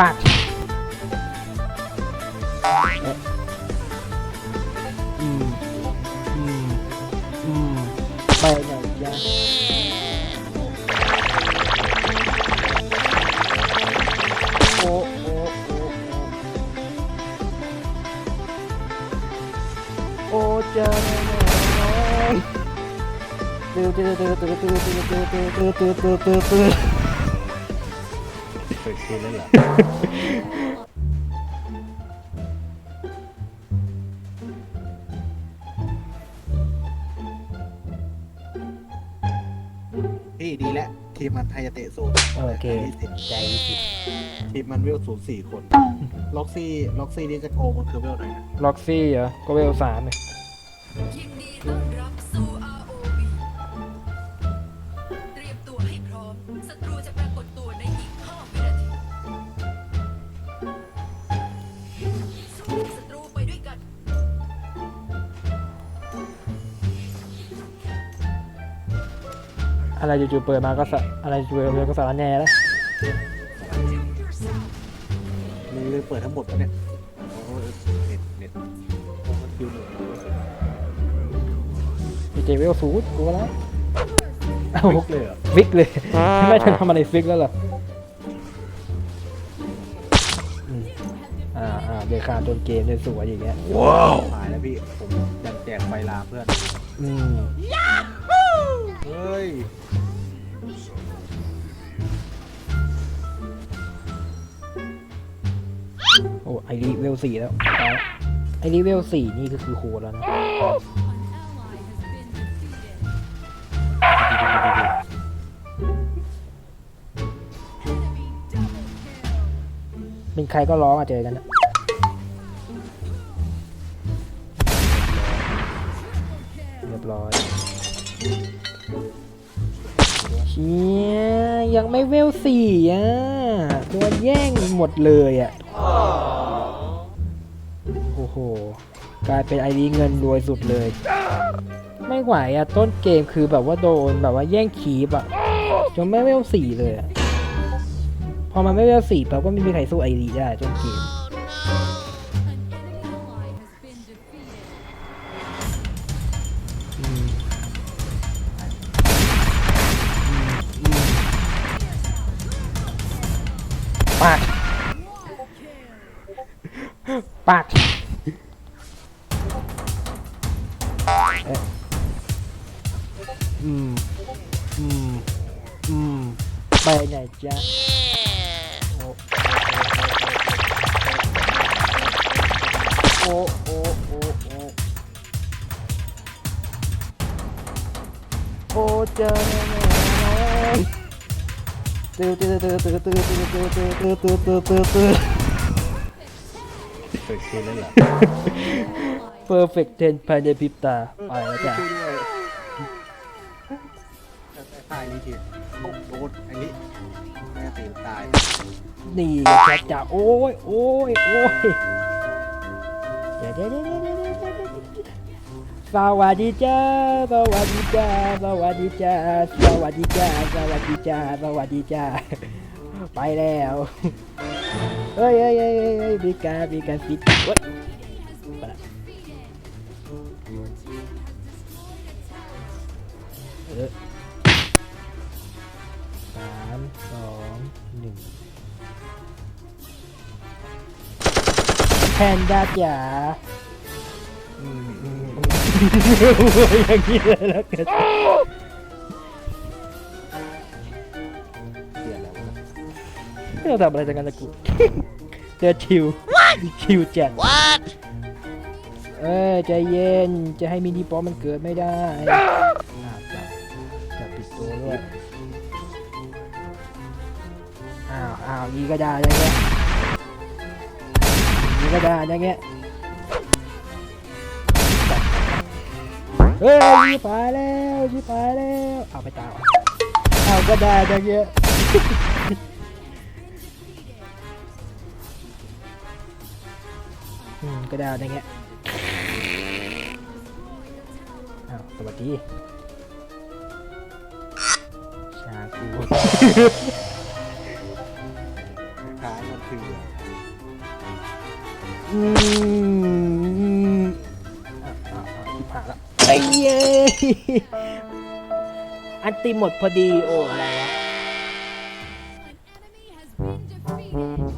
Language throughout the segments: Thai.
ปากอืมอืมอืมไปไหนยะโอ้โอ้โอ้โอ้โอ้เจอแน่ๆตื้อตื้อตื้อตื้อตื้อตื้อตื้อตื้อตื้อตื้อตื้อตื้อเคยคืนแล้วเหรอ พี่ดีแล้วทีมมันไทยจะเตะศูนย์โอเค ใจสิทีมมันเวลศูนย์สี่คน ล็อกซี่ ล็อกซี่นี่จะโกงมันคือเวลไหนนะล็อกซี่เหรอก็เวลสามเลยยิ อะไรจู่ๆเปิดมาก็สะอะไรจู่ๆเปิดมาก็สารแหน่แล้วมึงเลยเปิดทั้งหมดปะเนี่ยโอ้ยเน็ตเน็ตโอ้มันคิวหนึ่งดีเจเวลสูดกูก็แล้วเอาลุกเลยเหรอฟิกเลย ไม่ทันทำอะไรฟิกแล้วเหรออืมอ่าอ่าเบคาโดนเกมเลยสวยอย่างเงี้ยหายแล้วพี่ ผมยังแจกไฟลาเพื่อน อืม เฮ้ย โอ้ไอรีเวลสี่แล้วตายละไอรีเวลสี่นี่ก็คือโคตรแล้วนะเป็นใครก็ร้องอะเจอกันนะ ยังไม่เวลสี่อะโดนแย่งหมดเลยอะโอ้โหกลายเป็นไอดีเงินรวยสุดเลย ไม่ไหวอะต้นเกมคือแบบว่าโดนแบบว่าแย่งคีบอะจนไม่เวลสี่เลยอะพอมันไม่เวลสี่แปลก็ไม่มีใครสู้ไอดีได้จนเกม ปากเอ๊ะอืมอืมอืมไปไหนจ๊ะโอ้โอ้โอ้โอ้โ perfect คืนนั่นแหละ perfect 10ภายในพริบตา ไปแล้วจ้ะช่วยด้วยตายนี่ทีโอ้โหอันนี้แม่ตีนตายนี่ไงแชทจ้ะโอ้ยโอ้ยโอ้ยเดี๋ยวเดี๋ยวเดี๋ยวสวัสดีจ้าสวัสดีจ้าสวัสดีจ้าสวัสดีจ้าสวัสดีจ้าสวัสดีจ้าไปแล้ว เฮ้ยเฮ้ยเฮ้ยเฮ้ยเฮ้ยมีการมีการฟิตเว้ยไปละเออสามสองหนึ่งแพนด้าจ๋าอืมอืมอืมอย่างนี้เลยแล้วกัน ไม่ต้องทำอะไรจากกันนะกูเจอชิวชิวจัดเอ้ยใจเย็นจะให้มินิปอมมันเกิดไม่ได้อ้าวจับจับปิดตัวด้วยอ้าวอ้าวยีก็ได้อย่างเงี้ยยีก็ได้อย่างเงี้ยเฮ้ยชิบหายแล้วชิบหายแล้วเอาไปตามเอาก็ได้ดังเงี้ย อืมก็ได้ดังเงี้ยอ้าวสวัสดี ชาคูค้างมันคืออืมอะอะอะที่ผ่านแล้วไอ้เย้อันตีหมดพอดี โอ้อะไรวะ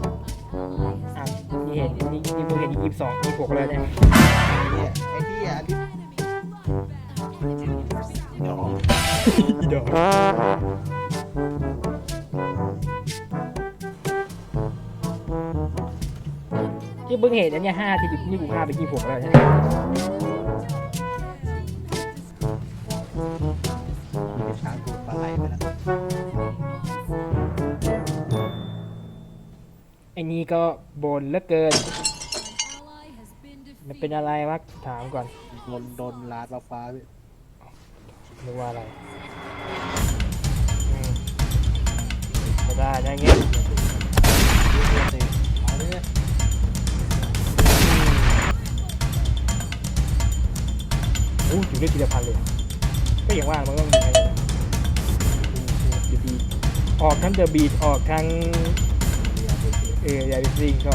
อะ สิบสองยี่สิบหกแล้วเนี่ยเนี่ยไอ้ที่อะที่เดี๋ยวอีดอกที่เพิ่งเห็นอันเนี้ยห้าที่นี่กูห้าเป็นยี่หกแล้วเนี่ยมีช้างดูปลาไหลไปแล้วไอ้นี่ก็บนเหลือเกิน มันเป็นอะไรวะถามก่อนโดนโดนลาดฟ้าฟ้าพี่นึกว่าอะไรอืมก็ได้นะเงี้ยเอาเลยโอ้ถึงได้ทีละพันเลยก็อย่างว่ามันต้องมีอะไรนะเดอะบีออกทั้งเดอะบีออกทั้ง เออใหญ่จริงก็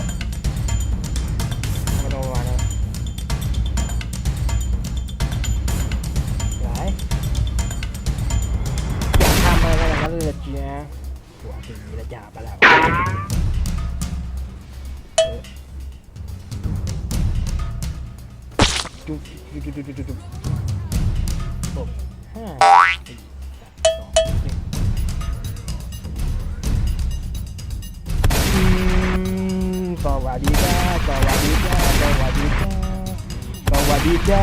จุ๊บจุ๊บจุ๊บจุ๊บจุ๊บจุ๊บหกห้าสี่สองหนึ่งอืมสวัสดีจ้าสวัสดีจ้าสวัสดีจ้าสวัสดีจ้า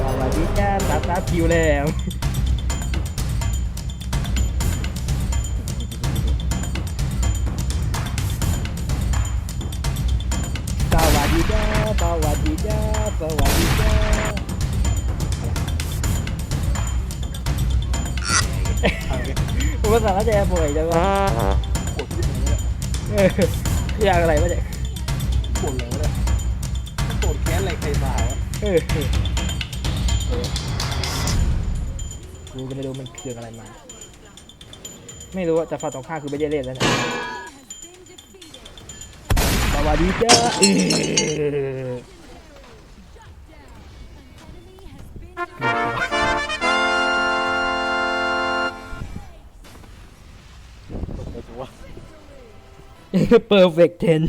สวัสดีจ้าตาตาคิวแล้ว ภาษาจะป่วยจังวะปวดที่ไหนเนี่ยเอออยากอะไรวะเนี่ยปวดเลยเนี่ยปวดแค้นอะไรใครมาวะเออเออเออกูก็ไม่รู้มันคืออะไรมา ไม่รู้ว่าแต่ฝ่ายตรงข้ามคือไม่ได้เล่นแล้วเนี่ยสวัสดีจ้าเออปว เพอร์เฟกต์เทน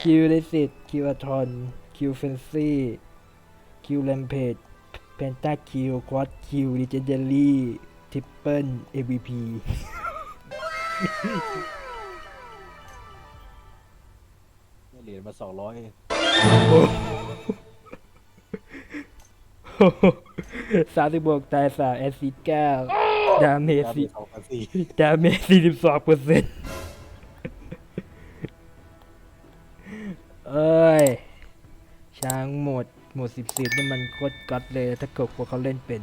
คิวเลสิตคิวอะทอนคิวเฟนซี่คิวแลมเพจเพนตาคิวควอดคิวดิเจนเดอรี่ทิปเปิลเอวีพีเหรียญมาสองร้อยสามสิบบวกตายสามแอซิดเก้าดาเมจแล้วสี่สองพันสี่ดาเมจสี่สิบสองเปอร์เซ็นต์ เอ้ย ช้างหมด หมดสิบสิบนี่มันโคตรกัดเลย ถ้าเกิดพวกเขาเล่นเป็น